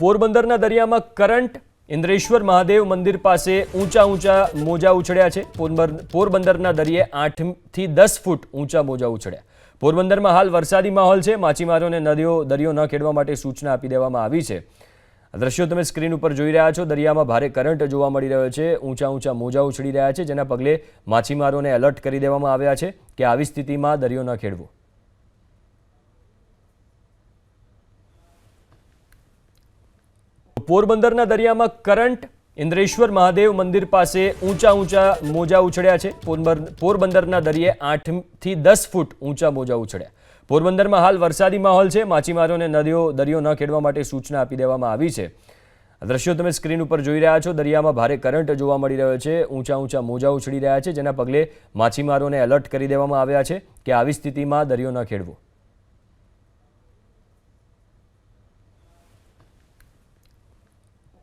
પોરબંદરના દરિયામાં કરંટ ઇન્દ્રેશ્વર મહાદેવ મંદિર પાસે ઊંચા ઊંચા મોજા ઉછળ્યા છે. પોરબંદર પોરબંદરના દરિયે આઠથી દસ ફૂટ ઊંચા મોજા ઉછળ્યા. પોરબંદરમાં હાલ વરસાદી માહોલ છે. માછીમારોને નદીઓ, દરિયો ન ખેડવા માટે સૂચના આપી દેવામાં આવી છે. દ્રશ્યો તમે સ્ક્રીન ઉપર જોઈ રહ્યા છો. દરિયામાં ભારે કરંટ જોવા મળી રહ્યો છે. ઊંચા ઊંચા મોજા ઉછળી રહ્યા છે, જેના પગલે માછીમારોને એલર્ટ કરી દેવામાં આવ્યા છે કે આવી સ્થિતિમાં દરિયો ન ખેડવો. પોરબંદરના દરિયામાં કરંટ, ઇન્દ્રેશ્વર મહાદેવ મંદિર પાસે ઊંચા ઊંચા મોજા ઉછળ્યા છે. પોરબંદર પોરબંદરના દરિયે આઠથી દસ ફૂટ ઊંચા મોજા ઉછળ્યા. પોરબંદરમાં હાલ વરસાદી માહોલ છે. માછીમારોને નદીઓ, દરિયો ન ખેડવા માટે સૂચના આપી દેવામાં આવી છે. દ્રશ્યો તમે સ્ક્રીન ઉપર જોઈ રહ્યા છો. દરિયામાં ભારે કરંટ જોવા મળી રહ્યો છે. ઊંચા ઊંચા મોજા ઉછળી રહ્યા છે, જેના પગલે માછીમારોને એલર્ટ કરી દેવામાં આવ્યા છે કે આવી સ્થિતિમાં દરિયો ન ખેડવો.